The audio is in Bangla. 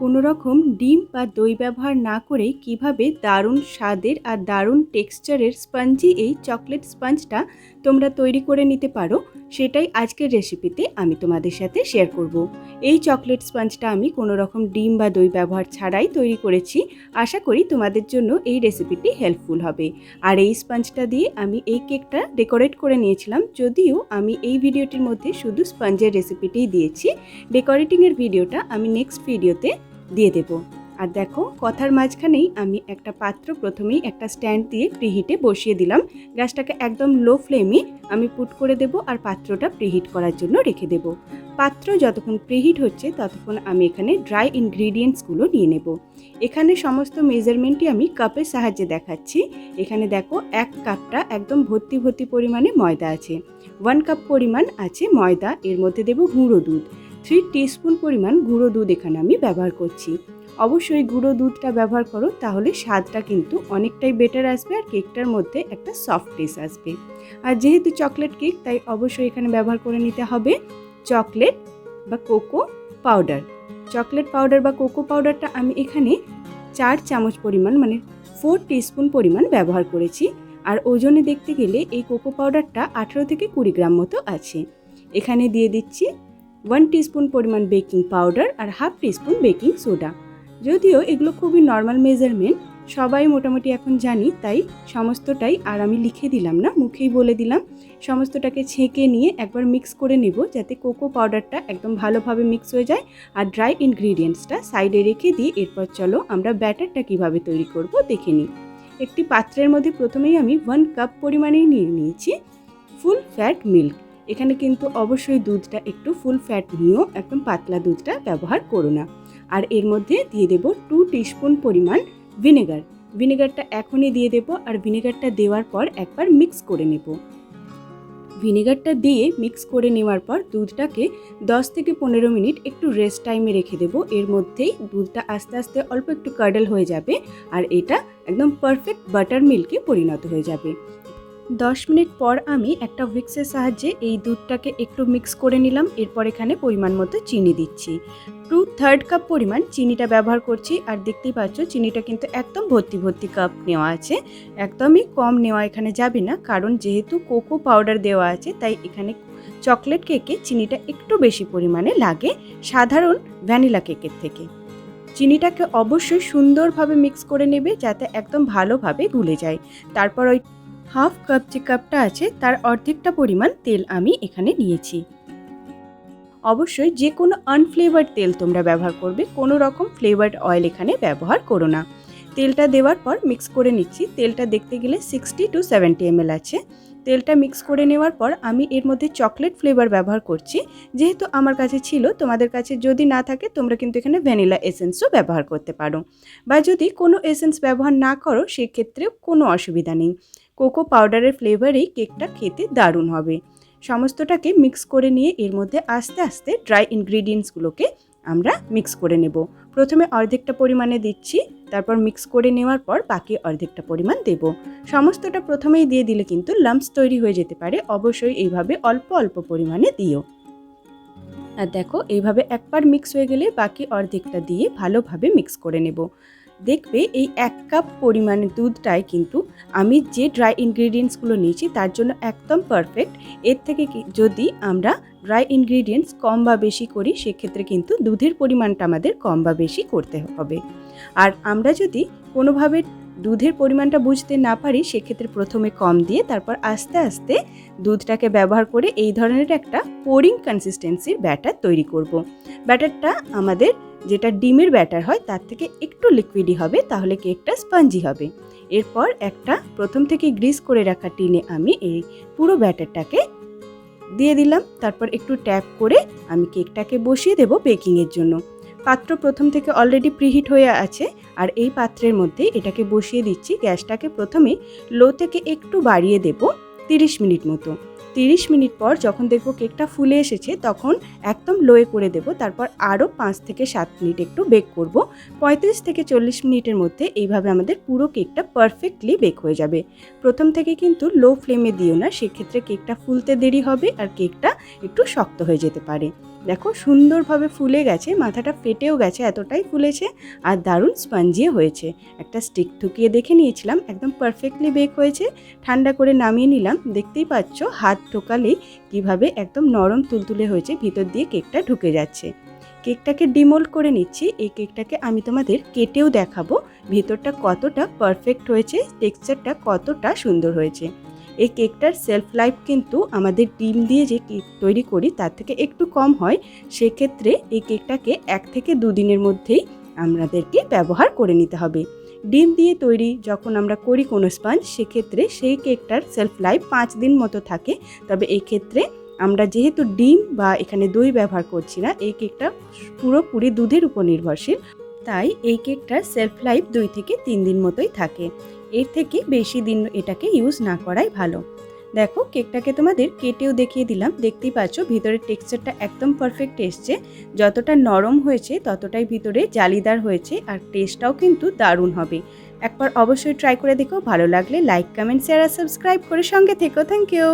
কোনো রকম ডিম বা দই ব্যবহার না করে কীভাবে দারুণ স্বাদের আর দারুণ টেক্সচারের স্পঞ্জি, এই চকলেট স্পঞ্জটা তোমরা তৈরি করে নিতে পারো। সেটাই আজকের রেসিপিতে আমি তোমাদের সাথে শেয়ার করব। এই চকলেট স্পঞ্জটা আমি কোনো রকম ডিম বা দই ব্যবহার ছাড়াই তৈরি করেছি। আশা করি তোমাদের জন্য এই রেসিপিটি হেল্পফুল হবে। আর এই স্পঞ্জটা দিয়ে আমি এই কেকটা ডেকোরেট করে নিয়েছিলাম। যদিও আমি এই ভিডিওটির মধ্যে শুধু স্পঞ্জের রেসিপিটিই দিয়েছি। ডেকোরেটিংয়ের ভিডিওটা আমি নেক্সট ভিডিওতে দিয়ে দেব। আর দেখো, কথার মাঝখানেই আমি একটা পাত্র প্রথমেই একটা স্ট্যান্ড দিয়ে প্রিহিটে বসিয়ে দিলাম। গ্যাসটাকে একদম লো ফ্লেমে আমি পুট করে দেব আর পাত্রটা প্রিহিট করার জন্য রেখে দেব। পাত্র যতক্ষণ প্রিহিট হচ্ছে, ততক্ষণ আমি এখানে ড্রাই ইনগ্রিডিয়েন্টসগুলো নিয়ে নেব। এখানে সমস্ত মেজারমেন্টই আমি কাপের সাহায্যে দেখাচ্ছি। এখানে দেখো, এক কাপটা একদম ভর্তি ভর্তি পরিমাণে ময়দা আছে। ওয়ান কাপ পরিমাণ আছে ময়দা, এর মধ্যে দেব গুঁড়ো দুধ। থ্রি টিস্পুন পরিমাণ গুঁড়ো দুধ এখানে আমি ব্যবহার করছি। অবশ্যই গুঁড়ো দুধটা ব্যবহার করো, তাহলে স্বাদটা কিন্তু অনেকটাই বেটার আসবে আর কেকটার মধ্যে একটা সফটনেস আসবে। আর যেহেতু চকলেট কেক তাই অবশ্যই এখানে ব্যবহার করে নিতে হবে চকলেট বা কোকো পাউডার চকলেট পাউডার বা কোকো পাউডারটা আমি এখানে চার চামচ পরিমাণ মানে ফোর টিস্পুন পরিমাণ ব্যবহার করেছি। আর ওজনে দেখতে গেলে এই কোকো পাউডারটা আঠেরো থেকে কুড়ি গ্রাম মতো আছে। এখানে দিয়ে দিচ্ছি ওয়ান টিস্পুন পরিমাণ বেকিং পাউডার আর হাফ টিস্পুন বেকিং সোডা যদিও এগুলো খুবই নর্মাল মেজারমেন্ট সবাই মোটামুটি এখন জানি, তাই সমস্তটাই আর আমি লিখে দিলাম না, মুখেই বলে দিলাম। সমস্তটাকে ছেঁকে নিয়ে একবার মিক্স করে নেব যাতে কোকো পাউডারটা একদম ভালোভাবে মিক্স হয়ে যায় আর ড্রাই ইনগ্রিডিয়েন্টসটা সাইডে রেখে দিয়ে এরপর চলো আমরা ব্যাটারটা কীভাবে তৈরি করব দেখে নিই। একটি পাত্রের মধ্যে প্রথমেই আমি ওয়ান কাপ পরিমাণেই নিয়ে নিয়েছি ফুল ফ্যাট মিল্ক এখানে কিন্তু অবশ্যই দুধটা একটু ফুল ফ্যাট নিয়েও একদম পাতলা দুধটা ব্যবহার করো না। আর এর মধ্যে দিয়ে দেব টু টিস্পুন পরিমাণ ভিনেগার ভিনেগারটা এখনই দিয়ে দেব আর ভিনেগারটা দেওয়ার পর একবার মিক্স করে নেব। ভিনেগারটা দিয়ে মিক্স করে নেওয়ার পর দুধটাকে 10 থেকে পনেরো মিনিট একটু রেস্ট টাইমে রেখে দেবো। এর মধ্যেই দুধটা আস্তে আস্তে অল্প একটু কার্ডেল হয়ে যাবে আর এটা একদম পারফেক্ট বাটার মিল্কে পরিণত হয়ে যাবে। দশ মিনিট পর আমি একটা হুইক্সের সাহায্যে এই দুধটাকে একটু মিক্স করে নিলাম, এরপর এখানে পরিমাণ মতো চিনি দিচ্ছি। টু থার্ড কাপ পরিমাণ চিনিটা ব্যবহার করছি, আর দেখতেই পাচ্ছ চিনিটা কিন্তু একদম ভর্তি ভর্তি কাপ নেওয়া আছে। একদমই কম নেওয়া এখানে যাবে না, কারণ যেহেতু কোকো পাউডার দেওয়া আছে, তাই এখানে চকলেট কেকে চিনিটা একটু বেশি পরিমাণে লাগে, সাধারণ ভ্যানিলা কেকের থেকে। চিনিটাকে অবশ্যই সুন্দরভাবে মিক্স করে নেবে, যাতে একদম ভালোভাবে গুলে যায়। তারপর ওই হাফ কাপ যে কাপটা আছে, তার অর্ধেকটা পরিমাণ তেল আমি এখানে নিয়েছি। অবশ্যই যে কোনো আনফ্লেভার্ড তেল তোমরা ব্যবহার করবে কোনো রকম ফ্লেভার্ড অয়েল এখানে ব্যবহার করো না। তেলটা দেওয়ার পর মিক্স করে নিচ্ছি। তেলটা দেখতে গেলে সিক্সটি টু সেভেন্টি এম আছে। তেলটা মিক্স করে নেওয়ার পর আমি এর মধ্যে চকলেট ফ্লেভার ব্যবহার করছি। যেহেতু আমার কাছে ছিল, তোমাদের কাছে যদি না থাকে, তোমরা কিন্তু এখানে ভ্যানিলা এসেন্সও ব্যবহার করতে পারো। বা যদি কোনো এসেন্স ব্যবহার না করো, সেক্ষেত্রেও কোনো অসুবিধা নেই। কোকো পাউডারের ফ্লেভারেই কেকটা খেতে দারুণ হবে। সমস্তটাকে মিক্স করে নিয়ে এর মধ্যে আস্তে আস্তে ড্রাই ইনগ্রিডিয়েন্টসগুলোকে আমরা মিক্স করে নেব। প্রথমে অর্ধেকটা পরিমাণে দিচ্ছি, তারপর মিক্স করে নেওয়ার পর বাকি অর্ধেকটা পরিমাণ দেব। সমস্তটা প্রথমেই দিয়ে দিলে কিন্তু লাম্পস তৈরি হয়ে যেতে পারে, অবশ্যই এইভাবে অল্প অল্প পরিমাণে দিও। আর দেখো, এইভাবে একবার মিক্স হয়ে গেলে বাকি অর্ধেকটা দিয়ে ভালোভাবে মিক্স করে নেব। দেখবে এই এক কাপ পরিমাণে দুধটায় কিন্তু আমি যে ড্রাই ইনগ্রিডিয়েন্টসগুলো নিয়েছি, তার জন্য একদম পারফেক্ট এর থেকে যদি আমরা ড্রাই ইনগ্রিডিয়েন্টস কম বা বেশি করি, সেক্ষেত্রে কিন্তু দুধের পরিমাণটা আমাদের কম বা বেশি করতে হবে। আর আমরা যদি কোনোভাবে দুধের পরিমাণটা বুঝতে না পারি, সেক্ষেত্রে প্রথমে কম দিয়ে তারপর আস্তে আস্তে দুধটাকে ব্যবহার করে এই ধরনের একটা পোরিং কনসিস্টেন্সির ব্যাটার তৈরি করব। ব্যাটারটা আমাদের যেটা ডিমের ব্যাটার হয়, তার থেকে একটু লিকুইডই হবে, তাহলে কেকটা স্পঞ্জি হবে। এরপর একটা প্রথম থেকে গ্রিস করে রাখা টিনে আমি এই পুরো ব্যাটারটাকে দিয়ে দিলাম। তারপর একটু ট্যাপ করে আমি কেকটাকে বসিয়ে দেব বেকিংয়ের জন্য। পাত্র প্রথম থেকে অলরেডি প্রিহিট হয়ে আছে, আর এই পাত্রের মধ্যে এটাকে বসিয়ে দিচ্ছি, গ্যাসটাকে প্রথমে লো থেকে একটু বাড়িয়ে দেব, তিরিশ মিনিট মতো। তিরিশ মিনিট পর যখন দেখব কেকটা ফুলে এসেছে, তখন একদম লোয়ে করে দেব, তারপর আরও পাঁচ থেকে সাত মিনিট একটু বেক করব। পঁয়ত্রিশ থেকে চল্লিশ মিনিটের মধ্যে এইভাবে আমাদের পুরো কেকটা পারফেক্টলি বেক হয়ে যাবে। প্রথম থেকে কিন্তু লো ফ্লেমে দিও না, সেক্ষেত্রে কেকটা ফুলতে দেরি হবে, আর কেকটা একটু শক্ত হয়ে যেতে পারে। দেখো সুন্দরভাবে ফুলে গেছে, মাথাটা ফেটেও গেছে, এতটাই ফুলেছে আর দারুণ স্পঞ্জিও হয়েছে। একটা স্টিক ঠুকিয়ে দেখে নিয়েছিলাম, একদম পারফেক্টলি বেক হয়েছে, ঠান্ডা করে নামিয়ে নিলাম। দেখতেই পাচ্ছ হাত ঠোকালেই কীভাবে একদম নরম তুলতুলে হয়েছে, ভিতর দিয়ে কেকটা ঢুকে যাচ্ছে। কেকটাকে ডিমোল্ড করে নিচ্ছি, এই কেকটাকে আমি তোমাদের কেটেও দেখাবো, ভিতরটা কতটা পারফেক্ট হয়েছে, টেক্সচারটা কতটা সুন্দর হয়েছে। এই কেকটার সেলফ লাইফ কিন্তু আমাদের ডিম দিয়ে যে কেক তৈরি করি তার থেকে একটু কম হয়, সেক্ষেত্রে এই কেকটাকে এক থেকে দুদিনের মধ্যেই আমাদেরকে ব্যবহার করে নিতে হবে। ডিম দিয়ে তৈরি যখন আমরা করি কোনো স্পঞ্জ সেক্ষেত্রে সেই কেকটার সেলফ লাইফ পাঁচ দিন মতো থাকে। তবে এই ক্ষেত্রে আমরা যেহেতু ডিম বা এখানে দই ব্যবহার করছি না, এই কেকটা পুরোপুরি দুধের উপর নির্ভরশীল। তাই এই কেকটার সেলফ লাইফ দুই থেকে তিন দিন মতোই থাকে। এর থেকে বেশি দিন এটাকে ইউজ না করাই ভালো। দেখো, কেকটাকে তোমাদের কেটেও দেখিয়ে দিলাম। দেখতেই পাচ্ছ, ভিতরের টেক্সচারটা একদম পারফেক্ট এসছে। যতটা নরম হয়েছে, ততটাই ভিতরে জালিদার হয়েছে আর টেস্টটাও কিন্তু দারুণ হবে। একবার অবশ্যই ট্রাই করে দেখো। ভালো লাগলে লাইক কমেন্ট শেয়ার আর সাবস্ক্রাইব করে সঙ্গে থেকো। Thank you